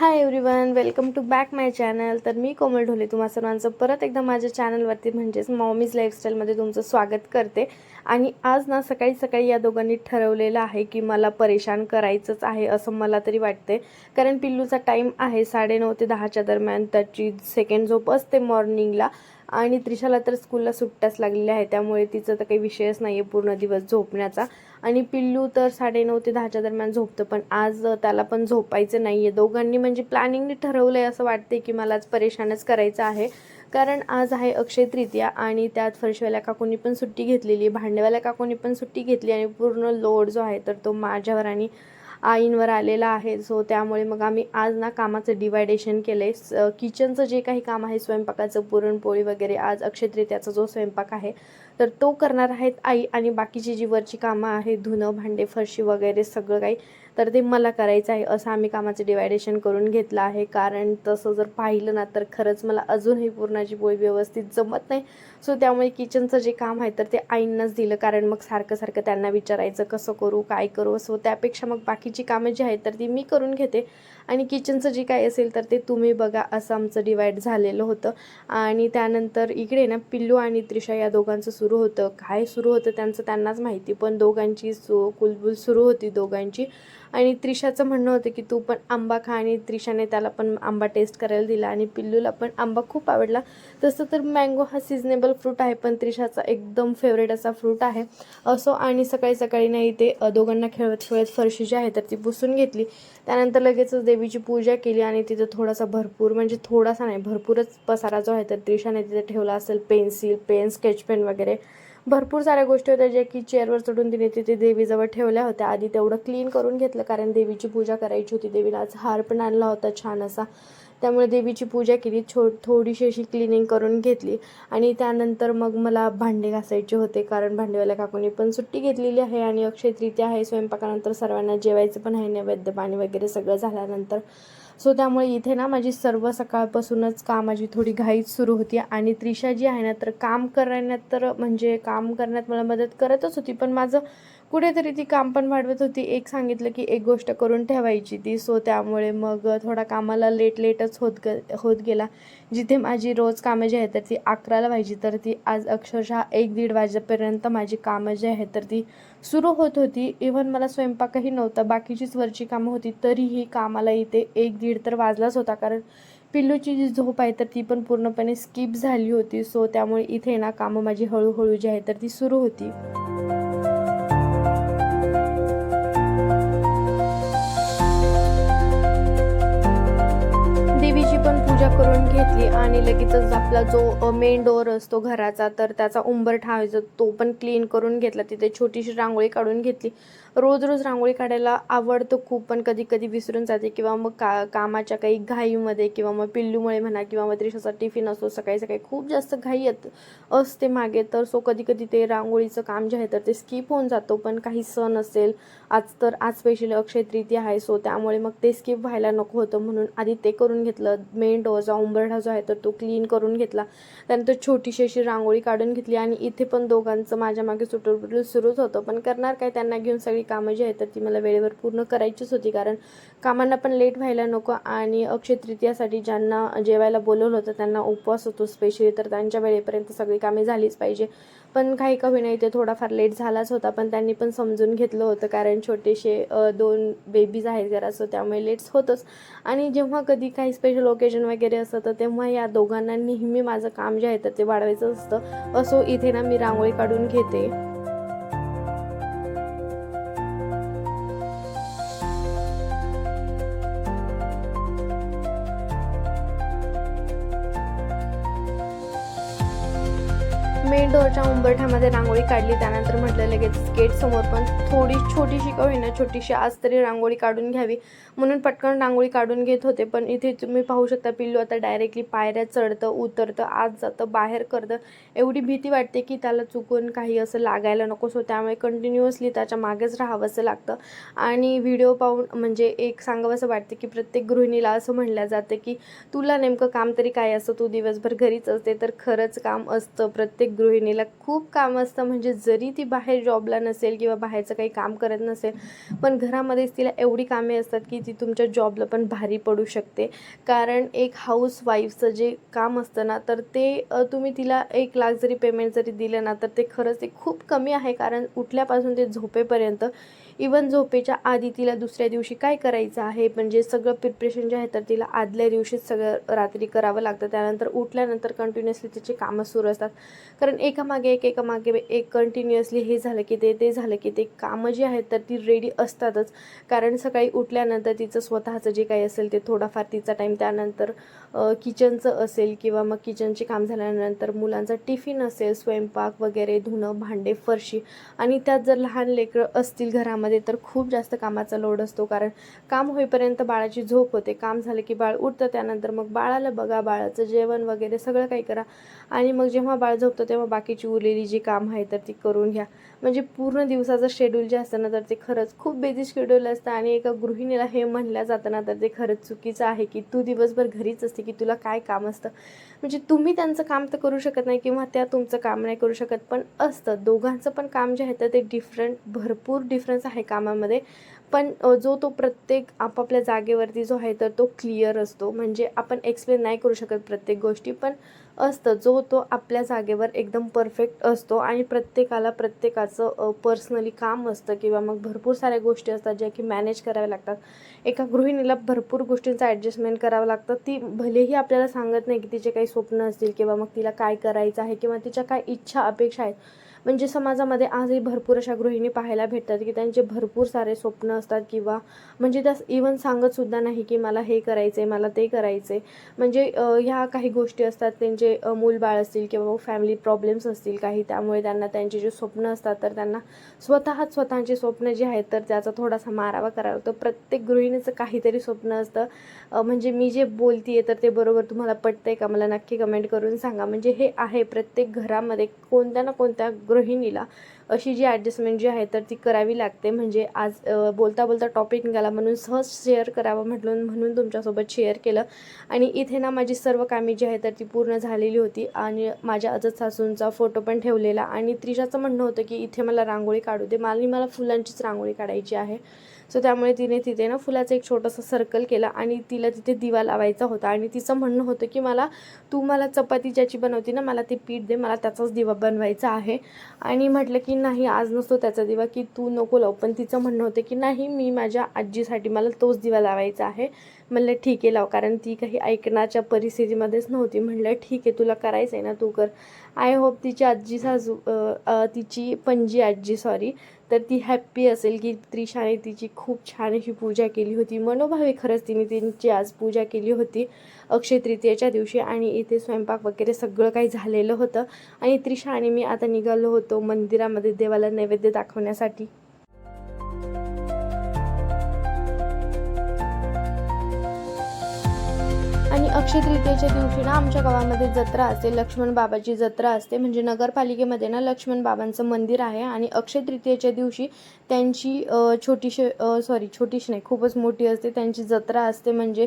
Hi everyone welcome to back my channel तर मी कोमल ढोले तुम्हा सर्वांचं परत एकदा माझ्या चॅनलवरती म्हणजेच मॉमीज लाईफस्टाईलमध्ये तुमचं स्वागत करते. आणि आज ना सकाळी सकाळी या दोघांनी ठरवलेलं आहे की मला परेशान करायचंच आहे असं मला तरी वाटते कारण पिल्लूचा टाईम आहे साडेनऊ ते दहाच्या दरम्यान त्याची सेकंड झोप असते मॉर्निंगला आणि त्रिशाला तर स्कूलला सुट्ट्याच लागलेल्या आहे त्यामुळे तिचं तर काही विषयच नाही आहे पूर्ण दिवस झोपण्याचा. आणि पिल्लू तर साडेनऊ ते दहाच्या दरम्यान झोपतं पण आज त्याला पण झोपायचं नाही आहे दोघांनी म्हणजे प्लॅनिंगने ठरवलं आहे असं वाटते की मला आज परेशानच करायचं आहे. कारण आज आहे अक्षय तृतीया आणि त्यात फरशीवाल्या काकूंनी पण सुट्टी घेतलेली भांडेवाल्या काकूंनी पण सुट्टी घेतली आणि पूर्ण लोड जो आहे तर तो माझ्यावर आणि आईंवर आलेला आहे. सो त्यामुळे मग आम्ही आज ना कामाचं डिवायडेशन केलं आहे किचनचं जे काही काम आहे स्वयंपाकाचं पुरणपोळी वगैरे आज अक्षय तृतीयाचा जो स्वयंपाक आहे तर तो करणार आहेत आई आणि बाकीची जी वरची कामं आहेत धुणं भांडे फरशी वगैरे सगळं काही तर ते मला करायचं आहे. असं आम्ही कामाचं डिवायडेशन करून घेतलं आहे. कारण तसं जर पाहिलं ना तर खरंच मला अजूनही पूर्णाची पोळी व्यवस्थित जमत नाही. सो त्यामुळे किचनचं जे काम आहे तर ते आईंनाच दिलं. कारण मग सारखं सारखं त्यांना विचारायचं कसं करू काय करू? सो त्यापेक्षा मग बाकीची कामं जी आहेत तर ती मी करून घेते. आणि किचनचं जे काय असेल तर ते तुम्ही बघा. असं आमचं डिवाईड झालेलं होतं. आणि त्यानंतर इकडे ना पिल्लू आणि त्रिशा या दोघांचं सुरू सुरू होतं काय सुरू होतं त्यांचं त्यांनाच माहिती. पण दोघांची सु कुलबुल सुरू होती दोघांची. आणि त्रिशाचं म्हणणं होतं की तू पण आंबा खा आणि त्रिशाने त्याला पण आंबा टेस्ट करायला दिला आणि पिल्लूला पण आंबा खूप आवडला. तसं तर मँगो हा सिजनेबल फ्रूट आहे पण त्रिशाचा एकदम फेवरेट असा फ्रूट आहे. असो आणि सकाळी सकाळी नाही ते दोघांना खेळत खेळत फरशी जी आहे तर ती पुसून घेतली. त्यानंतर लगेचच देवीची पूजा केली आणि तिथं थोडासा भरपूर म्हणजे थोडासा नाही भरपूरच पसारा जो आहे तर त्रिशाने तिथे ठेवला असेल पेन्सिल पेन स्केच पेन वगैरे. भरपूर साऱ्या गोष्टी होत्या ज्या की चेअरवर चढून तिने तिथे देवीजवळ ठेवल्या होत्या. आधी तेवढं क्लीन करून घेतलं कारण देवीची पूजा करायची होती. देवीला आज हार पण आणला होता छान असा. त्यामुळे देवीची पूजा केली छो थोडीशी अशी क्लिनिंग करून घेतली. आणि त्यानंतर मग मला भांडे घासायचे होते कारण भांडेवाल्या काकूने पण सुट्टी घेतलेली आहे आणि अक्षय तृतीया आहे. स्वयंपाकानंतर सर्वांना जेवायचं पण आहे नैवेद्य पाणी वगैरे सगळं झाल्यानंतर. सो त्यामुळे इथे ना माझी सर्व सकाळपासूनच कामाची थोडी घाईच सुरू होती आणि त्रिशा जी आहे ना तर काम करण्यात तर म्हणजे काम करण्यात मला मदत करतच होती पण माझं कुठेतरी ती काम पण वाढवत होती. एक सांगितलं की एक गोष्ट करून ठेवायची ती. सो त्यामुळे मग थोडा कामाला लेट लेटच होत ग होत गेला. जिथे माझी रोज कामं जी आहेत तर ती अकराला व्हायची. तर ती आज अक्षरशः एक दीड वाजेपर्यंत माझी कामं जी आहेत तर ती सुरू होत होती. इव्हन मला स्वयंपाकही नव्हता. बाकीचीच वरची कामं होती तरीही कामाला इथे एक दीड तर वाजलाच होता. कारण पिल्लूची जी झोप आहे तर ती पण पूर्णपणे स्किप झाली होती. सो त्यामुळे इथे ना कामं माझी हळूहळू जी आहे तर ती सुरू होती. पूजा करून घेतली आणि लगेचच आपला जो मेन डोअर असतो घराचा तर त्याचा उंबर ठेवायचा तो पण क्लीन करून घेतला. तिथे छोटीशी रांगोळी काढून घेतली. रोज रोज रांगोळी काढायला आवडतं खूप पण कधी कधी विसरून जाते किंवा मग का कामाच्या काही घाईमध्ये किंवा मग पिल्लूमुळे म्हणा किंवा मग त्रिशाचा टिफिन असतो सकाळी सकाळी खूप जास्त घाई येत असते मागे तर सो कधी कधी ते रांगोळीचं काम जे आहे तर ते स्किप होऊन जातो पण काही सण असेल आज तर आज स्पेशली अक्षय तृतीया आहे सो त्यामुळे मग ते स्किप व्हायला नको होतं म्हणून आधी ते करून घेतलं. मेन डोअरचा उंबरठा जो आहे तर तो क्लीन करून घेतला. त्यानंतर छोटीशी अशी रांगोळी काढून घेतली आणि इथे पण दोघांचं माझ्या मागे सुटून सुरूच होतं पण करणार काय त्यांना घेऊन सगळी कामं जी आहेत तर ती मला वेळेवर पूर्ण करायचीच होती. कारण कामांना पण लेट व्हायला नको आणि अक्षय तृतीयासाठी ज्यांना जेवायला बोलवलं होतं त्यांना उपवास होतो स्पेशली तर त्यांच्या वेळेपर्यंत सगळी कामे झालीच पाहिजे. पण काही कमी नाही ते थोडाफार लेट झालाच होता पण त्यांनी पण समजून घेतलं होतं. कारण छोटेसे दोन बेबीज आहेत घरात सो त्यामुळे लेट्स होतंच. आणि जेव्हा कधी काही स्पेशल ओकेजन वगैरे असतं तर तेव्हा या दोघांना नेहमी माझं काम जे आहे तर ते वाढवायचं असतं. असो इथे ना मी रांगोळी काढून घेते. मेन डोअरच्या उंबरठ्यामध्ये रांगोळी काढली. त्यानंतर म्हटलं लगेच गेट समोर पण थोडी छोटीशी का होईना छोटीशी आज तरी रांगोळी काढून घ्यावी. म्हणून पटकन रांगोळी काढून घेत होते. पण इथे तुम्ही पाहू शकता पिल्लू आता डायरेक्टली पायऱ्या चढतं उतरतं आत जातं बाहेर करतं. एवढी भीती वाटते की त्याला चुकून काही असं लागायला नको सो हो. त्यामुळे कंटिन्युअसली त्याच्या मागेच राहावंसं लागतं. आणि व्हिडिओ पाहून म्हणजे एक सांगावंसं वाटतं की प्रत्येक गृहिणीला असं म्हणलं जातं की तुला नेमकं काम तरी काय असतं? तू दिवसभर घरीच असते तर खरंच काम असतं. प्रत्येक गृहिणीला खूप काम असतं. म्हणजे जरी ती बाहेर जॉबला नसेल किंवा बाहेरचं काही काम करत नसेल पण घरामध्येच तिला एवढी कामे असतात की ती तुमच्या जॉबला पण भारी पडू शकते. कारण एक हाऊस वाईफचं जे काम असतं ना तर ते तुम्ही तिला एक लाख जरी पेमेंट जरी दिलं ना तर ते खरंच ते खूप कमी आहे. कारण उठल्यापासून ते झोपेपर्यंत इवन झोपेच्या आधी तिला दुसऱ्या दिवशी काय करायचं आहे? म्हणजे सगळं प्रिपरेशन जे आहे तर तिला आदल्या दिवशीच सगळं रात्री करावं लागतं. त्यानंतर उठल्यानंतर कंटिन्युअसली तिचे कामं सुरू असतात. कारण एकामागे एक एकामागे एक कंटिन्युअसली हे झालं की ते ते झालं की ते कामं जी आहेत तर ती रेडी असतातच. कारण सकाळी उठल्यानंतर तिचं स्वतःचं जे काही असेल ते थोडाफार तिचा टाईम त्यानंतर किचनचं असेल किंवा मग किचनचे काम झाल्यानंतर मुलांचा टिफिन असेल स्वयंपाक वगैरे धुणं भांडे फरशी. आणि त्यात जर लहान लेकरं असतील घरामध्ये तर खूप जास्त कामाचा लोड असतो कारण काम होईपर्यंत बाळाची झोप होते. काम झालं की बाळ उठतं त्यानंतर मग बाळाला बघा बाळाचं जेवण वगैरे सगळं काही करा. आणि मग जेव्हा बाळ झोपतं तेव्हा बाकीची उरलेली जी काम आहे तर ती करून घ्या. म्हणजे पूर्ण दिवसाचं शेड्यूल जे असतं ना तर ते खरंच खूप बेजी शेड्यूल असतं. आणि एका गृहिणीला हे म्हणलं जातं ना तर ते खरंच चुकीचं आहे की तू दिवसभर घरीच असते की तुला काय काम असतं. म्हणजे तुम्ही त्यांचं काम तर करू शकत नाही किंवा त्या तुमचं काम नाही करू शकत पण असतं. दोघांचं पण काम जे आहे तर ते डिफरंट भरपूर डिफरन्स आहे. कामामध्ये. पण जो तो प्रत्येक आपापल्या जागेवरती जो आहे तर तो क्लिअर असतो. म्हणजे आपण एक्सप्लेन नाही करू शकत प्रत्येक गोष्टी पण असतं. जो तो आपल्या जागेवर एकदम परफेक्ट असतो आणि प्रत्येकाला प्रत्येकाचं पर्सनली काम असतं किंवा मग भरपूर साऱ्या गोष्टी असतात ज्या की मॅनेज कराव्या लागतात. एका गृहिणीला भरपूर गोष्टींचं ॲडजस्टमेंट करावं लागतं. ती भलेही आपल्याला सांगत नाही की तिचे काही स्वप्न असतील किंवा मग तिला काय करायचं आहे किंवा तिच्या काय इच्छा अपेक्षा आहेत म्हणजे समाजामध्ये आजही भरपूर अशा गृहिणी पाहायला भेटतात की त्यांचे भरपूर सारे स्वप्न असतात किंवा म्हणजे त्या इवन सांगतसुद्धा नाही की मला हे करायचं आहे मला ते करायचं आहे म्हणजे ह्या काही गोष्टी असतात त्यांचे मूलबाळ असतील किंवा फॅमिली प्रॉब्लेम्स असतील काही त्यामुळे त्यांना त्यांचे जे स्वप्न असतात तर त्यांना स्वतःच स्वतःचे स्वप्न जे आहेत तर त्याचा थोडासा मारावा करावा. लागतो प्रत्येक गृहिणीचं काहीतरी स्वप्न असतं. म्हणजे मी जे बोलतीये तर ते बरोबर तुम्हाला पटतंय का? मला नक्की कमेंट करून सांगा. म्हणजे हे आहे प्रत्येक घरामध्ये कोणत्या ना कोणत्या गृहिणीला अशी जी ॲडजस्टमेंट जी आहे तर ती करावी लागते. म्हणजे आज बोलता बोलता टॉपिक निघाला म्हणून सहज शेअर करावं म्हटलं म्हणून तुमच्यासोबत शेअर केलं. आणि इथे ना माझी सर्व कामे जी आहे तर ती पूर्ण झालेली होती. आणि माझ्या अजत सासूंचा फोटो पण ठेवलेला. आणि त्रिशाचं म्हणणं होतं की इथे मला रांगोळी काढू दे. मला मला फुलांचीच रांगोळी काढायची आहे. सो त्यामुळे तिने तिथे ना फुलाचं एक छोटंसं सर्कल केलं आणि तिला तिथे दिवा लावायचा होता. आणि तिचं म्हणणं होतं की मला तू मला चपाती ज्याची बनवती ना मला ते पीठ दे मला त्याचाच दिवा बनवायचा आहे. आणि म्हटलं की नाही आज नसतो त्याचा दिवा की तू नको लावू. पण तिचं म्हणणं होतं की नाही मी माझ्या आजीसाठी मला तोच दिवा लावायचा आहे. म्हणलं ठीक आहे लाव कारण ती काही ऐकण्याच्या परिस्थितीमध्येच नव्हती. म्हणलं ठीक आहे तुला करायचं आहे ना तू कर. आय होप तिची आजी साजू तिची पणजी आजी सॉरी तर ती हॅप्पी असेल की त्रिशाने तिची खूप छान अशी पूजा केली होती. मनोभावे खरंच तिने त्यांची आज पूजा केली होती अक्षय तृतीयेच्या दिवशी आणि इथे स्वयंपाक वगैरे सगळं काही झालेलं होतं. आणि त्रिशा आणि मी आता निघालो होतो मंदिरामध्ये देवाला नैवेद्य दाखवण्यासाठी. अक्षय तृतीयेच्या दिवशी ना आमच्या गावामध्ये जत्रा असते. लक्ष्मण बाबाची जत्रा असते. म्हणजे नगरपालिकेमध्ये ना लक्ष्मण बाबांचं मंदिर आहे आणि अक्षय तृतीयेच्या दिवशी त्यांची छोटीशी सॉरी छोटीशी नाही खूपच मोठी असते. त्यांची जत्रा असते म्हणजे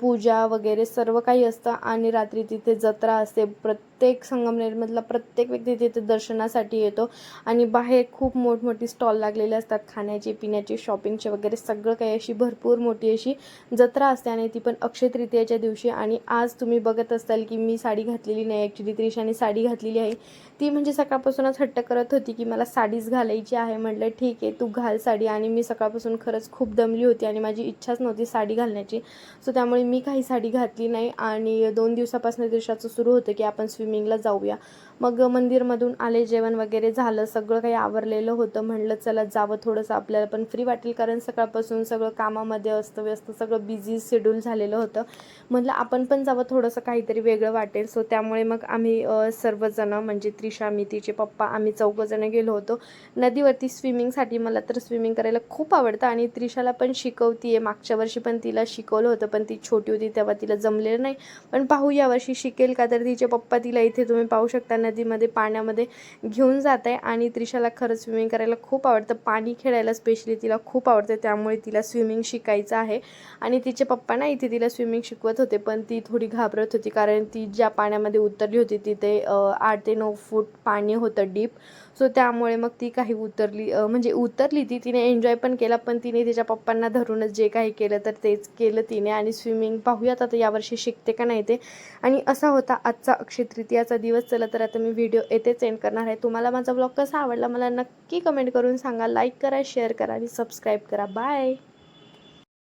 पूजा वगैरे सर्व काही असतं आणि रात्री तिथे जत्रा असते. प्रत्येक संगमनेरमधला प्रत्येक व्यक्ती तिथे दर्शनासाठी येतो आणि बाहेर खूप मोठमोठी स्टॉल लागलेले असतात. खाण्याचे पिण्याचे शॉपिंगचे वगैरे सगळं काही अशी भरपूर मोठी अशी जत्रा असते आणि ती पण अक्षय तृतीयाच्या दिवशी. आणि आज तुम्ही बघत असाल की मी साडी घातलेली नाही ॲक्च्युली त्रिशाने साडी घातलेली आहे. ती म्हणजे सकाळपासूनच हट्ट करत होती की मला साडीच घालायची आहे. म्हटलं ठीक आहे तू घाल साडी. आणि मी सकाळपासून खरंच खूप दमली होती आणि माझी इच्छाच नव्हती साडी घालण्याची. सो त्यामुळे मी काही साडी घातली नाही. आणि दोन दिवसापासून दिवसाचं सुरू होतं की आपण स्विमिंगला जाऊया. मग मंदिरमधून आले जेवण वगैरे झालं सगळं काही आवरलेलं होतं म्हणलं चला जावं थोडंसं आपल्याला पण फ्री वाटेल कारण सकाळपासून सगळं कामामध्ये असतं व्यस्त सगळं बिझी शेड्यूल झालेलं होतं. म्हटलं आपण पण जावं थोडंसं काहीतरी वेगळं वाटेल सो त्यामुळे मग आम्ही सर्वजणं म्हणजे त्रिशा मी तिचे पप्पा आम्ही चौघंजणं गेलो होतो. नदीवरती स्विमिंगसाठी मला तर स्विमिंग करायला खूप आवडतं आणि त्रिशाला पण शिकवती आहे मागच्या वर्षी पण तिला शिकवलं होतं पण ती छोटी होती तेव्हा तिला जमलेलं नाही. पण पाहू यावर्षी शिकेल का तर तिचे पप्पा तिला इथे तुम्ही पाहू शकता नदीमध्ये पाण्यामध्ये घेऊन जात आहे आणि त्रिशाला खरंच स्विमिंग करायला खूप आवडतं. पाणी खेळायला स्पेशली तिला खूप आवडतं त्यामुळे तिला स्विमिंग शिकायचं आहे. आणि तिचे पप्पा ना इथे तिला स्विमिंग शिकवत होते पण ती थोडी घाबरत होती कारण ती ज्या पाण्यामध्ये उतरली होती तिथे आठ ते नऊ फूट पाणी होतं डीप सो त्यामुळे मग ती काही उतरली म्हणजे उतरली ती तिने एन्जॉय पण केला पण तिने तिच्या पप्पांना धरूनच जे काही केलं तर तेच केलं तिने. आणि स्विमिंग पाहूयात आता यावर्षी शिकते का नाही ते. आणि असा होता आजचा अक्षय तृतीयाचा दिवस. चला तर आता मी व्हिडिओ येथेच एंड करणार आहे. तुम्हाला माझा ब्लॉग कसा आवडला मला नक्की कमेंट करून सांगा. लाईक करा शेअर करा आणि सबस्क्राईब करा. बाय